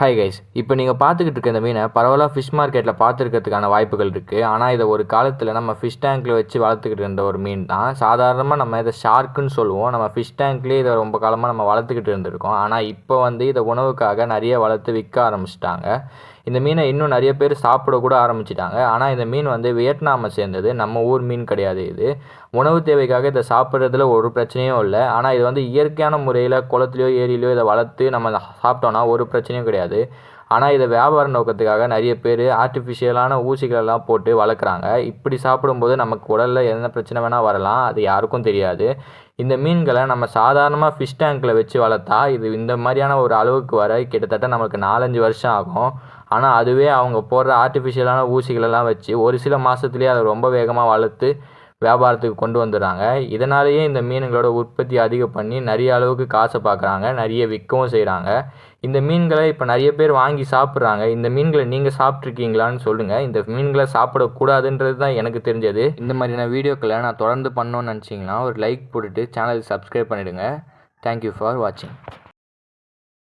Hi guys இப்போ நீங்கள் பார்த்துக்கிட்டு இருக்க இந்த மீனை பரவலாக ஃபிஷ் மார்க்கெட்டில் பார்த்துருக்கிறதுக்கான வாய்ப்புகள் இருக்குது ஆனால் இதை ஒரு காலத்தில் நம்ம ஃபிஷ் டேங்க்கில் வச்சு வளர்த்துக்கிட்டு இருந்த ஒரு மீன் தான். சாதாரணமாக நம்ம இதை ஷார்க்குன்னு சொல்லுவோம். நம்ம ஃபிஷ் டேங்க்லேயே இதை ரொம்ப காலமாக நம்ம வளர்த்துக்கிட்டு இருந்திருக்கோம். ஆனால் இப்போ வந்து இதை உணவுக்காக நிறைய வளர்த்து விற்க ஆரம்பிச்சிட்டாங்க. இந்த மீனை இன்னும் நிறைய பேர் சாப்பிட கூட ஆரம்பிச்சிட்டாங்க. ஆனால் இந்த மீன் வந்து வியட்நாமை சேர்ந்தது. நம்ம ஊர் மீன் கிடையாது இது. உணவு தேவைக்காக இதை சாப்பிட்றதுல ஒரு பிரச்சனையும் இல்லை. ஆனால் இது வந்து இயற்கையான முறையில் குளத்துலையோ ஏரியிலையோ இதை வளர்த்து நம்ம சாப்பிட்டோன்னா ஒரு பிரச்சனையும் கிடையாது. ஆனால் இதை வியாபார நோக்கத்துக்காக நிறைய பேர் ஆர்டிஃபிஷியலான ஊசிகளெல்லாம் போட்டு வளர்க்குறாங்க. இப்படி சாப்பிடும்போது நமக்கு உடலில் என்ன பிரச்சனை வேணால் வரலாம். அது யாருக்கும் தெரியாது. இந்த மீன்களை நம்ம சாதாரணமாக ஃபிஷ் டேங்க்கில் வச்சு வளர்த்தா இது இந்த மாதிரியான ஒரு அளவுக்கு வர கிட்டத்தட்ட நமக்கு நாலஞ்சு வருஷம் ஆகும். ஆனால் அதுவே அவங்க போடுற ஆர்டிஃபிஷியலான ஊசிகளெல்லாம் வச்சு ஒரு சில மாதத்துலேயே அதை ரொம்ப வேகமாக வளர்த்து வியாபாரத்துக்கு கொண்டு வந்துடுறாங்க. இதனாலேயே இந்த மீன்களோட உற்பத்தி அதிகம் பண்ணி நிறைய அளவுக்கு காசை பார்க்குறாங்க. நிறைய விற்கவும் செய்கிறாங்க. இந்த மீன்களை இப்போ நிறைய பேர் வாங்கி சாப்பிட்றாங்க. இந்த மீன்களை நீங்கள் சாப்பிட்ருக்கீங்களான்னு சொல்லுங்கள் இந்த மீன்களை சாப்பிடக்கூடாதுன்றது தான் எனக்கு தெரிஞ்சது. இந்த மாதிரியான வீடியோக்களை நான் தொடர்ந்து பண்ணோன்னு நினச்சிங்கன்னா ஒரு லைக் போட்டுட்டு சேனலுக்கு சப்ஸ்கிரைப் பண்ணிவிடுங்க தேங்க்யூ ஃபார் வாட்சிங்